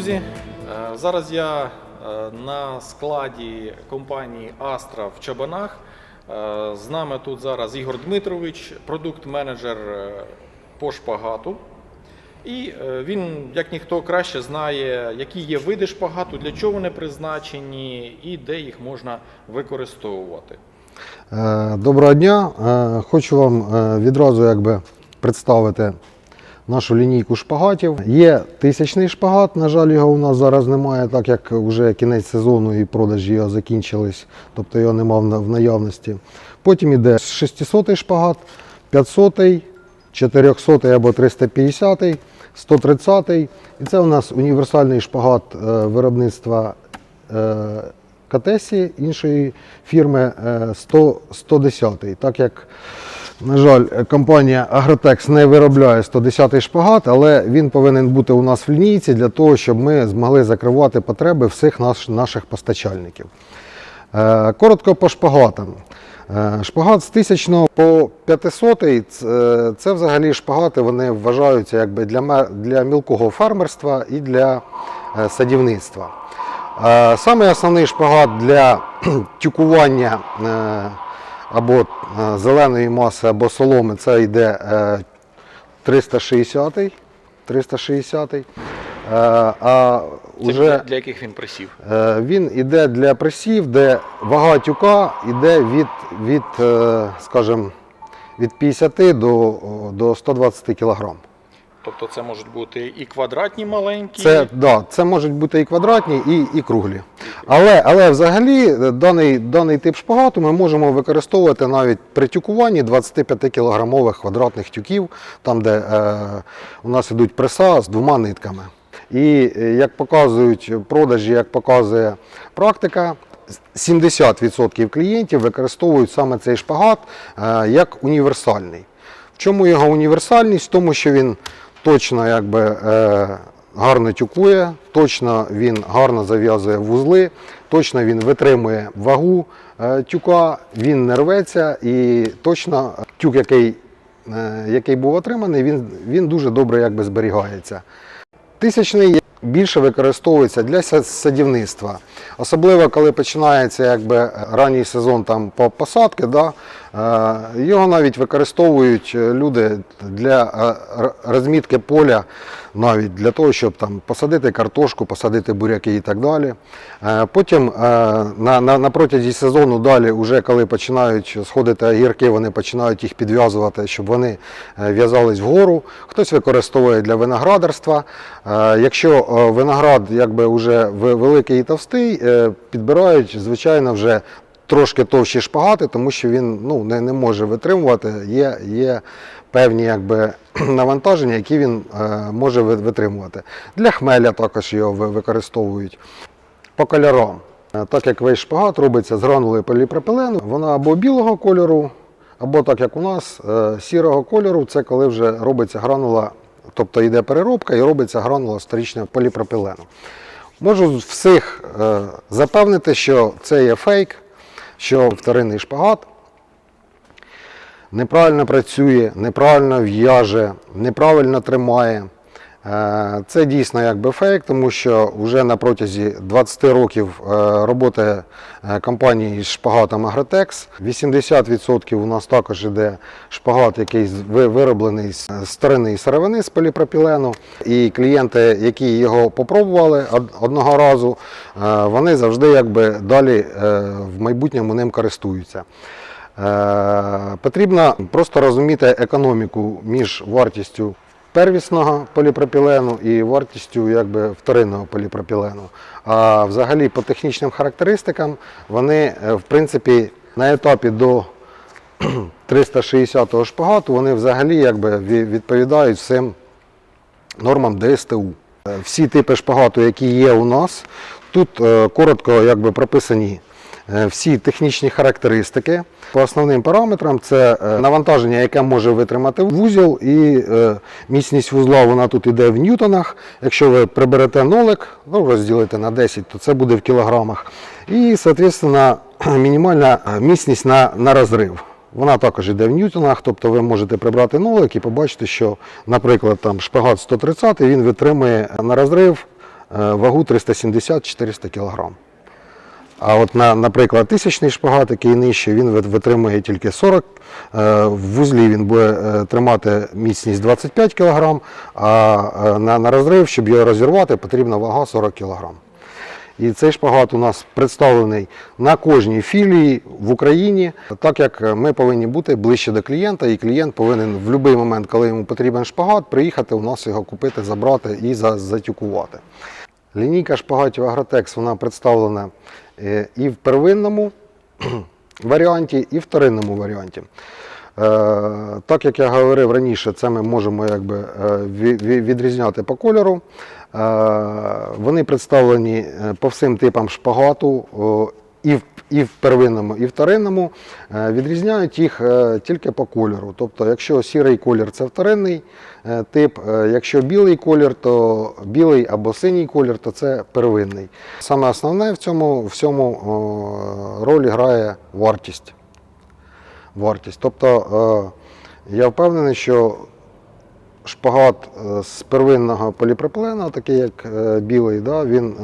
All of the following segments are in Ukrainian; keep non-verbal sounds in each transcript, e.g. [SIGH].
Друзі, е, зараз я е, на складі компанії Astra в Чабанах. Е, З нами тут зараз Ігор Дмитрович, продукт-менеджер по шпагату. І він, як ніхто краще, знає, які є види шпагату, для чого вони призначені і де їх можна використовувати. Доброго дня. Хочу вам відразу якби представити нашу лінійку шпагатів. Є тисячний шпагат, на жаль, його у нас зараз немає, так як вже кінець сезону і продажі його закінчились, тобто його немає в наявності. Потім йде 600 шпагат, 500, 400 або 350, 130. І це у нас універсальний шпагат е, виробництва е, Катесі іншої фірми е, 100, 110. Так як, на жаль, компанія Агротекс не виробляє 110-й шпагат, але він повинен бути у нас в лінійці для того, щоб ми змогли закривати потреби всіх наш, наших постачальників. Е, Коротко по шпагатам. Е, Шпагат з 1000 по 500 це, це взагалі шпагати вони вважаються якби для, для мілкого фермерства і для е, садівництва. Е, Саме основний шпагат для тюкування е, або е, зеленої маси, або соломи це йде е, 360 360 Е, А Це для, яких він присів? Е, Він іде для пресів, де вага тюка йде від, від, скажімо, від 50 до, до 120 кг. Тобто це можуть бути і квадратні маленькі. Це, да, це можуть бути і квадратні, і, і круглі. Але, але взагалі е, даний, даний тип шпагату ми можемо використовувати навіть при тюкуванні 25 кілограмових квадратних тюків, там де е, у нас ідуть преса з двома нитками. І е, як показують продажі, як показує практика, 70% клієнтів використовують саме цей шпагат е, як універсальний. В чому його універсальність? В тому, що він точно якби, е, гарно тюкує, точно він гарно зав'язує вузли, точно він витримує вагу е, тюка, він не рветься і точно тюк, який, е, який був отриманий, він, він дуже добре якби, зберігається. Тисячний більше використовується для са- садівництва. Особливо, коли починається якби, ранній сезон там, по посадки, да, його навіть використовують е, люди для е, розмітки поля, навіть для того, щоб там, посадити картошку, посадити буряки і так далі. Е, Потім на, на, на протязі сезону далі, вже коли починають сходити огірки, вони починають їх підв'язувати, щоб вони в'язались вгору. Хтось використовує для виноградарства. Якщо виноград якби вже великий і товстий, підбирають, звичайно, вже трошки товщі шпагати, тому що він ну, не, не може витримувати. Є, є певні якби, [CLEARS THROAT] навантаження, які він е, може витримувати. Для хмеля також його використовують. По кольорам. Е, Так як весь шпагат робиться з гранули поліпропилену, вона або білого кольору, або так як у нас, е, сірого кольору, це коли вже робиться гранула, тобто йде переробка і робиться гранула сторічного поліпропилену. Можу всіх е, запевнити, що це є фейк, що вторинний шпагат неправильно працює, неправильно в'яже, неправильно тримає. Е, Це дійсно якби фейк, тому що вже на протязі 20 років е, роботи е, компанії з шпагатом Агротекс 80% у нас також іде шпагат, який вироблений з сторони сировини з поліпропілену. І клієнти, які його попробували одного разу, вони завжди якби далі в майбутньому ним користуються. Потрібно просто розуміти економіку між вартістю первісного поліпропілену і вартістю якби, вторинного поліпропілену. А взагалі по технічним характеристикам вони е, в принципі на етапі до [CLEARS THROAT] 360-го шпагату вони взагалі якби, відповідають всім нормам ДСТУ. Е, Всі типи шпагату, які є у нас, тут е, коротко якби, прописані всі технічні характеристики. По основним параметрам це е, навантаження, яке може витримати вузол, і е, міцність вузла вона тут йде в ньютонах. Якщо ви приберете нолик, ну, розділите на 10, то це буде в кілограмах. І, соответственно, [CLEARS THROAT] мінімальна е, міцність на, на розрив. Вона також йде в ньютонах, тобто ви можете прибрати нолик і побачити, що, наприклад, там шпагат 130 він витримує на розрив е, вагу 370-400 кг. А от, на, наприклад, тисячний шпагат, який нижче, він витримує тільки 40. е, В вузлі він буде е, тримати міцність 25 кг, а е, на, на розрив, щоб його розірвати, потрібна вага 40 кг. І цей шпагат у нас представлений на кожній філії в Україні, так як ми повинні бути ближче до клієнта, і клієнт повинен в будь-який момент, коли йому потрібен шпагат, приїхати у нас його купити, забрати і затюкувати. Лінійка шпагатів Агротекс вона представлена і в первинному [CLEARS THROAT] варіанті, і в вторинному варіанті. Е, Так як я говорив раніше, це ми можемо якби, е, ві- ві- відрізняти по кольору. Е, Вони представлені е, по всім типам шпагату і в, і в первинному, і вторинному. Е, Відрізняють їх е, тільки по кольору. Тобто, якщо сірий колір це вторинний е, тип, якщо білий колір, то білий або синій колір, то це первинний. Саме основне в цьому всьому роль грає вартість вартість. Тобто я впевнений, що шпагат з первинного поліпропилена, такий як білий, він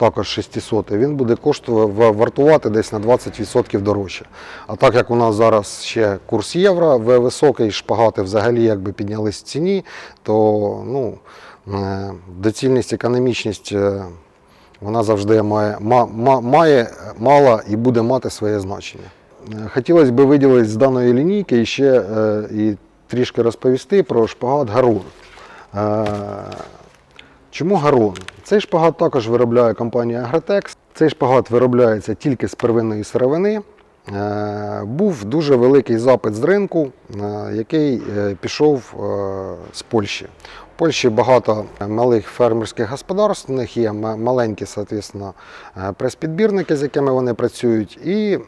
також 600, він буде коштувати вартувати десь на 20% дорожче. А так як у нас зараз ще курс євро високий, шпагати взагалі якби піднялись в ціні, то ну, е, доцільність, економічність. е, вона завжди має, ма, ма- має мала і буде мати своє значення. Е, Хотілося б виділити з даної лінійки і ще і трішки розповісти про шпагат Гарун. Чому гарон? Цей шпагат також виробляє компанія Агротекс. Цей шпагат виробляється тільки з первинної сировини. Е, Був дуже великий запит з ринку, е, який е, пішов з Польщі. Польщі багато малих фермерських господарств, у них є маленькі, соответственно, е, прес-підбірники, з якими вони працюють, і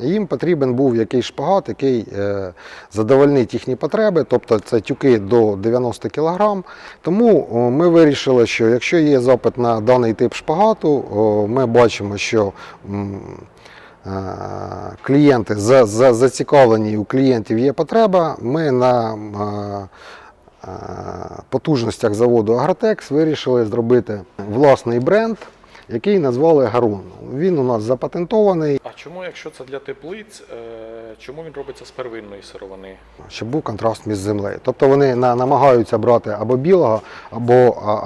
їм потрібен був якийсь шпагат, який е, задовольнить їхні потреби, тобто це тюки до 90 кг. Тому ми вирішили, що якщо є запит на даний тип шпагату, ми бачимо, що е, клієнти за, за, зацікавлені, у клієнтів є потреба. Ми на е, е, потужностях заводу Агротекс вирішили зробити власний бренд, який назвали Гарун. Він у нас запатентований, А чому, якщо це для теплиць, е, чому він робиться з первинної сировини? щоб був контраст між землею. Тобто вони на, намагаються брати або білого, або,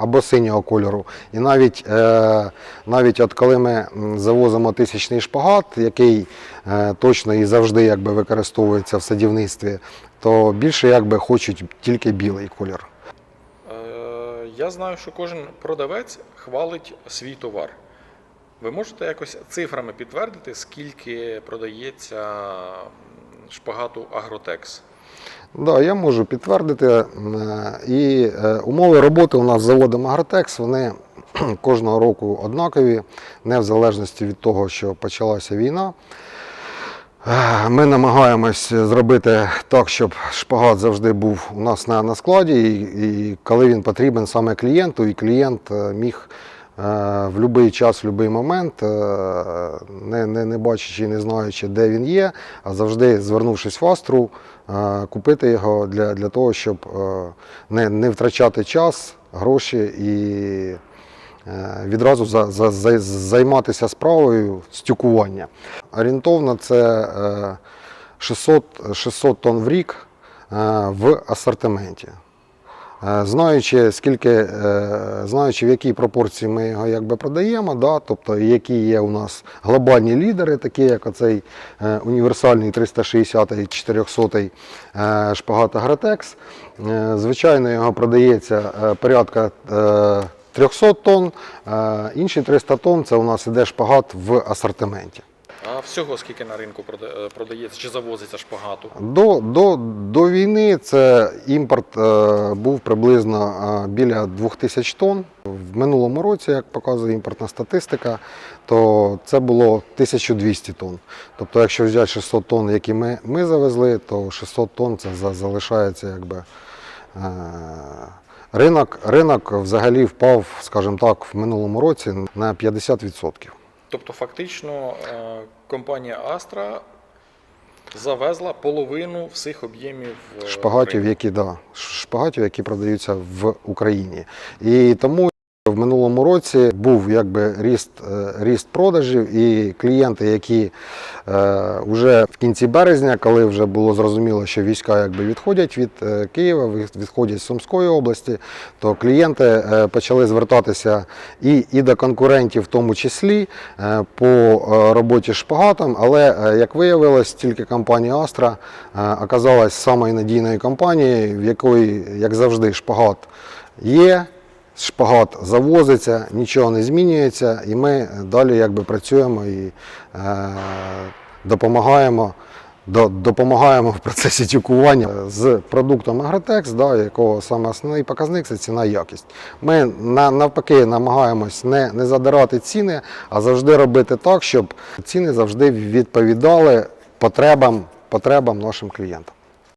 або синього кольору. І навіть, е, навіть от коли ми завозимо тисячний шпагат, який е, точно і завжди якби, використовується в садівництві, то більше якби, хочуть тільки білий колір. Я знаю, що кожен продавець хвалить свій товар. Ви можете якось цифрами підтвердити, скільки продається шпагату Агротекс? Да, я можу підтвердити. Е, І е, умови роботи у нас з заводом Агротекс, вони кожного року однакові, не в залежності від того, що почалася війна. Е, Ми намагаємось зробити так, щоб шпагат завжди був у нас на, на складі, і, і коли він потрібен саме клієнту, і клієнт е, міг е, в будь-який час, в будь-який момент, е, не, не, не бачачи, не знаючи, де він є, а завжди звернувшись в Астру, е, купити його для, для того, щоб е, не, не втрачати час, гроші і відразу за, за, займатися справою стюкування. Орієнтовно це е, 600, 600 тонн в рік е, в асортименті. Е, Знаючи, скільки, е, знаючи, в якій пропорції ми його якби продаємо, да, тобто які є у нас глобальні лідери, такі як оцей е, універсальний 360 400 е, шпагат Агротекс. Е, Звичайно, його продається е, порядка е, 300 тонн, е, інші 300 тонн це у нас іде шпагат в асортименті. А всього скільки на ринку е, продається чи завозиться шпагату? До, до, до війни це імпорт е, був приблизно біля 2000 тонн. В минулому році, як показує імпортна статистика, то це було 1200 тонн. Тобто, якщо взяти 600 тонн, які ми, ми завезли, то 600 тонн це залишається якби. Е, ринок, ринок взагалі впав, скажімо так, в минулому році на 50%. Тобто, фактично, е, компанія Astra завезла половину всіх об'ємів е, шпагатів, які, да, шпагатів, які продаються в Україні. І тому В минулому році був якби ріст, е, ріст продажів, і клієнти, які е, вже в кінці березня, коли вже було зрозуміло, що війська якби відходять від е, Києва, відходять з Сумської області, то клієнти е, почали звертатися і, і до конкурентів, в тому числі по роботі шпагатом. Але як виявилось, тільки компанія е, оказалась самою надійною компанією, в якої, як завжди, шпагат є. Шпагат завозиться, нічого не змінюється, і ми далі якби працюємо і е, допомагаємо, до, допомагаємо в процесі тюкування з продуктом Агротекс, да, якого саме основний показник це ціна і якість. Ми на, навпаки намагаємось не, не задирати ціни, а завжди робити так, щоб ціни завжди відповідали потребам, потребам нашим клієнтам.